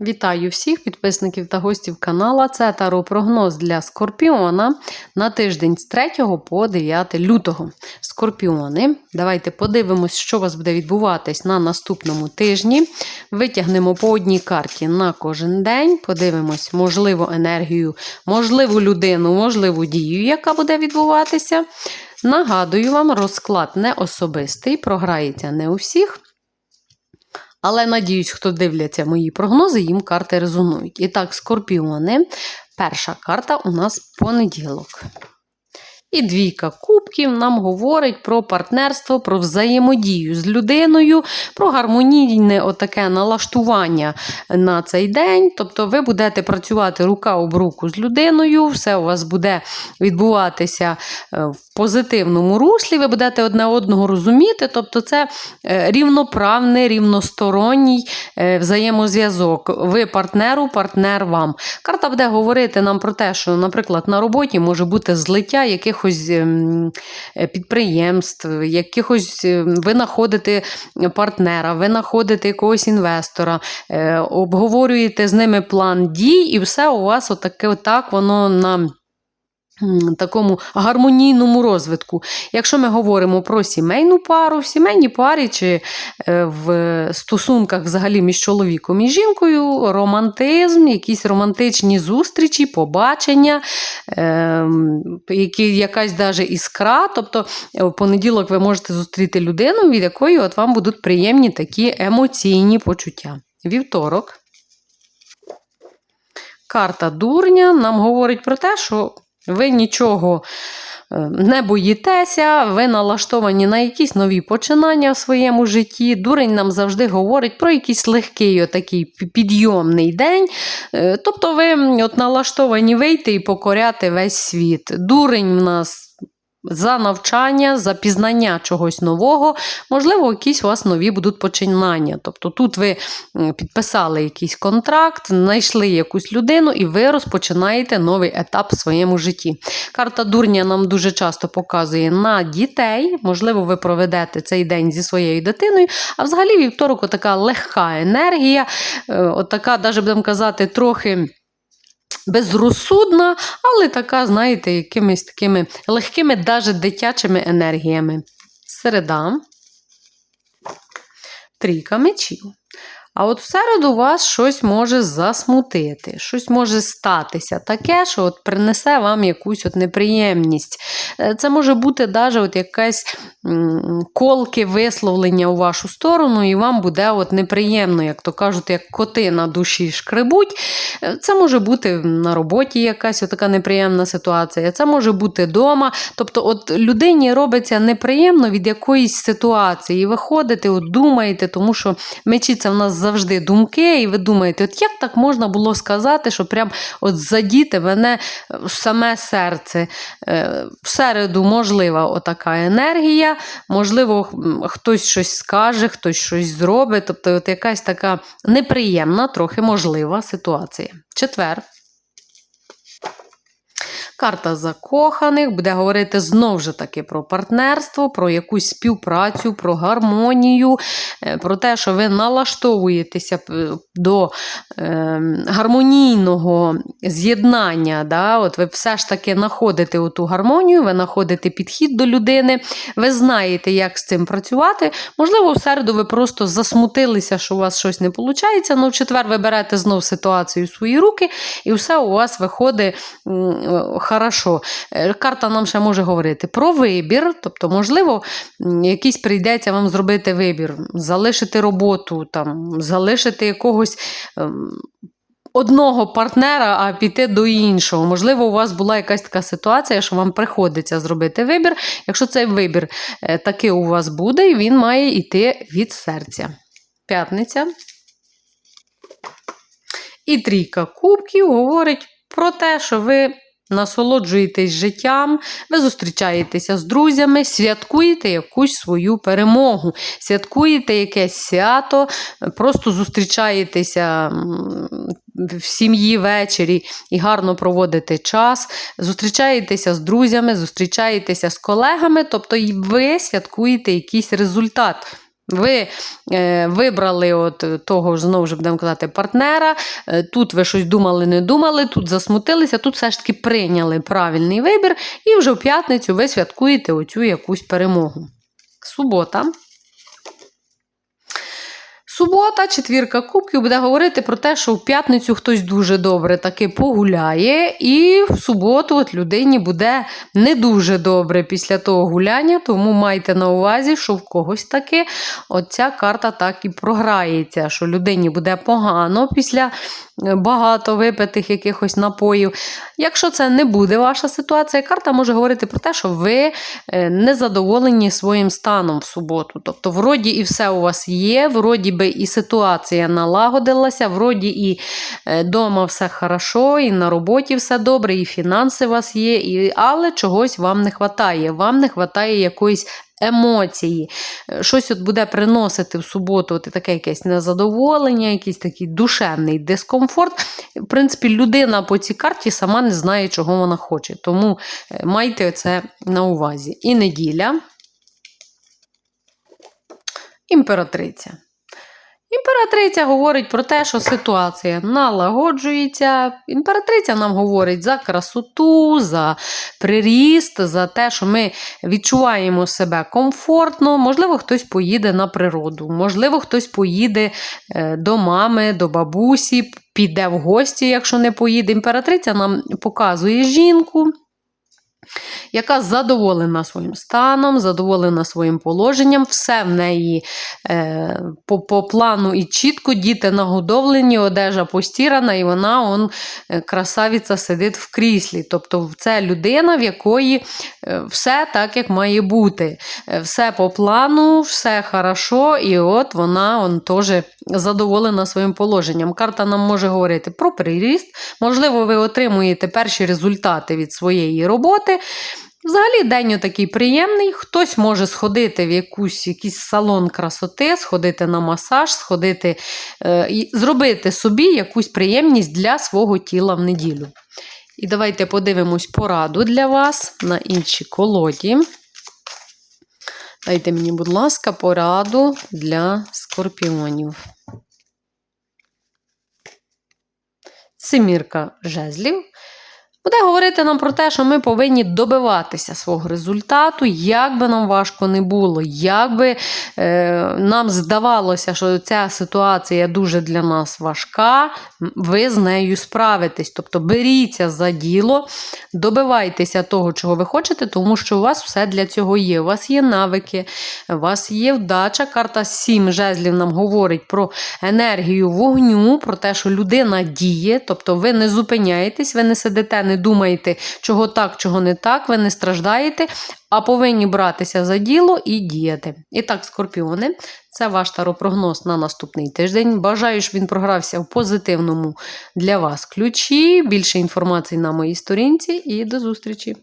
Вітаю всіх підписників та гостів канала. Це таро-прогноз для Скорпіона на тиждень з 3 по 9 лютого. Скорпіони, давайте подивимось, що у вас буде відбуватись на наступному тижні. Витягнемо по одній карті на кожен день. Подивимось, можливу енергію, можливу людину, можливу дію, яка буде відбуватися. Нагадую вам, розклад не особистий, програється не у всіх. Але надіюсь, хто дивляться мої прогнози, їм карти резонують. І так, скорпіони. Перша карта у нас понеділок. І двійка кубків нам говорить про партнерство, про взаємодію з людиною, про гармонійне отаке налаштування на цей день. Тобто ви будете працювати рука об руку з людиною, все у вас буде відбуватися е, в позитивному руслі, ви будете одне одного розуміти. Тобто, це е, рівноправний, рівносторонній е, взаємозв'язок. Ви партнеру, партнер вам. Карта буде говорити нам про те, що, наприклад, на роботі може бути злиття якихось ем, е, підприємств, якихось е, ви знаходите партнера, ви знаходите якогось інвестора, е, обговорюєте з ними план дій, і все у вас отаке, отак воно на. Такому гармонійному розвитку. Якщо ми говоримо про сімейну пару, в сімейній парі чи е, в стосунках взагалі між чоловіком і жінкою, романтизм, якісь романтичні зустрічі, побачення, е, які, якась даже іскра. Тобто е, в понеділок ви можете зустріти людину, від якої от вам будуть приємні такі емоційні почуття. Вівторок. Карта дурня нам говорить про те, що ви нічого е, не боїтеся, ви налаштовані на якісь нові починання в своєму житті. Дурень нам завжди говорить про якийсь легкий отакий підйомний день. Е, Тобто ви от налаштовані вийти і покоряти весь світ. Дурень в нас. За навчання, за пізнання чогось нового, можливо, якісь у вас нові будуть починання. Тобто тут ви підписали якийсь контракт, знайшли якусь людину, і ви розпочинаєте новий етап в своєму житті. Карта дурня нам дуже часто показує на дітей. Можливо, ви проведете цей день зі своєю дитиною. А взагалі вівторок така легка енергія, е, отака, навіть будемо казати, трохи. Безрозсудна, але така, знаєте, якимись такими легкими, навіть дитячими енергіями. Середа. Трійка мечів. А от в вас щось може засмутити, щось може статися таке, що от принесе вам якусь от неприємність. Е, Це може бути навіть от якесь м, колки висловлення у вашу сторону, і вам буде от неприємно, як то кажуть, як коти на душі шкребуть. Е, Це може бути на роботі якась така неприємна ситуація, це може бути вдома. Тобто, от людині робиться неприємно від якоїсь ситуації. І ви ходите, от думаєте, тому що мечі це в нас завжди думки, і ви думаєте, от як так можна було сказати, що прям от задіти мене саме серце. Е, В середу можлива отака енергія, можливо, хтось щось скаже, хтось щось зробить. Тобто, от якась така неприємна, трохи можлива ситуація. Четвер. Карта закоханих буде говорити знову ж таки про партнерство, про якусь співпрацю, про гармонію, е, про те, що ви налаштовуєтеся до е, гармонійного з'єднання. Да? От ви все ж таки знаходите ту гармонію, ви знаходите підхід до людини, ви знаєте, як з цим працювати. Можливо, в середу ви просто засмутилися, що у вас щось не виходить, але в четвер ви берете знов ситуацію в свої руки, і все у вас виходить хорошо. Е, Карта нам ще може говорити про вибір, тобто, можливо, якийсь прийдеться вам зробити вибір, залишити роботу, там, залишити якогось. ем, Одного партнера, а піти до іншого. Можливо, у вас була якась така ситуація, що вам приходиться зробити вибір. Якщо цей вибір е, таки у вас буде, він має йти від серця. П'ятниця. І трійка кубків говорить про те, що ви насолоджуєтесь життям, ви зустрічаєтеся з друзями, святкуєте якусь свою перемогу, святкуєте якесь свято, просто зустрічаєтеся в сім'ї ввечері і гарно проводите час, зустрічаєтеся з друзями, зустрічаєтеся з колегами, тобто і ви святкуєте якийсь результат. Ви е, вибрали от того ж, знову ж будемо казати, партнера. Е, тут ви щось думали, не думали, тут засмутилися, тут все ж таки прийняли правильний вибір, і вже в п'ятницю ви святкуєте оцю якусь перемогу. Субота. Субота, четвірка кубків буде говорити про те, що в п'ятницю хтось дуже добре таки погуляє, і в суботу от людині буде не дуже добре після того гуляння, тому майте на увазі, що в когось таки оця карта так і програється, що людині буде погано після е, багато випитих якихось напоїв. Якщо це не буде ваша ситуація, карта може говорити про те, що ви е, не задоволені своїм станом в суботу. Тобто, вроді і все у вас є, вроді би і ситуація налагодилася, вроді і вдома все хорошо, і на роботі все добре, і фінанси у вас є, і... але чогось вам не вистачає. Вам не вистачає якоїсь емоції. Е, Щось от буде приносити в суботу от таке якесь незадоволення, якийсь такий душевний дискомфорт. В принципі, людина по цій карті сама не знає, чого вона хоче. Тому е, майте це на увазі. І неділя. Імператриця. Імператриця говорить про те, що ситуація налагоджується. Імператриця нам говорить за красоту, за приріст, за те, що ми відчуваємо себе комфортно. Можливо, хтось поїде на природу, можливо, хтось поїде е, до мами, до бабусі, піде в гості, якщо не поїде. Імператриця нам показує жінку яка задоволена своїм станом, задоволена своїм положенням, все в неї е, по, по плану і чітко, діти нагодовлені, одежа постірана, і вона он, е, красавиця сидить в кріслі. Тобто це людина, в якої е, все так, як має бути. Е, Все по плану, все хорошо, і от вона он, теж задоволена своїм положенням. Карта нам може говорити про приріст. Можливо, ви отримуєте перші результати від своєї роботи. Взагалі, день такий приємний. Хтось може сходити в якусь, якийсь салон красоти, сходити на масаж, сходити, е, і зробити собі якусь приємність для свого тіла в неділю. І давайте подивимось пораду для вас на іншій колоді. Дайте мені, будь ласка, пораду для скорпіонів. Семірка жезлів. Буде говорити нам про те, що ми повинні добиватися свого результату, як би нам важко не було, як би е, нам здавалося, що ця ситуація дуже для нас важка, ви з нею справитесь. Тобто беріться за діло, добивайтеся того, чого ви хочете, тому що у вас все для цього є. У вас є навики, у вас є вдача. Карта 7 жезлів нам говорить про енергію вогню, про те, що людина діє, тобто ви не зупиняєтесь, ви не сидите, думаєте, чого так, чого не так, ви не страждаєте, а повинні братися за діло і діяти. І так, скорпіони, це ваш таропрогноз на наступний тиждень. Бажаю, щоб він програвся в позитивному для вас ключі. Більше інформації на моїй сторінці і до зустрічі!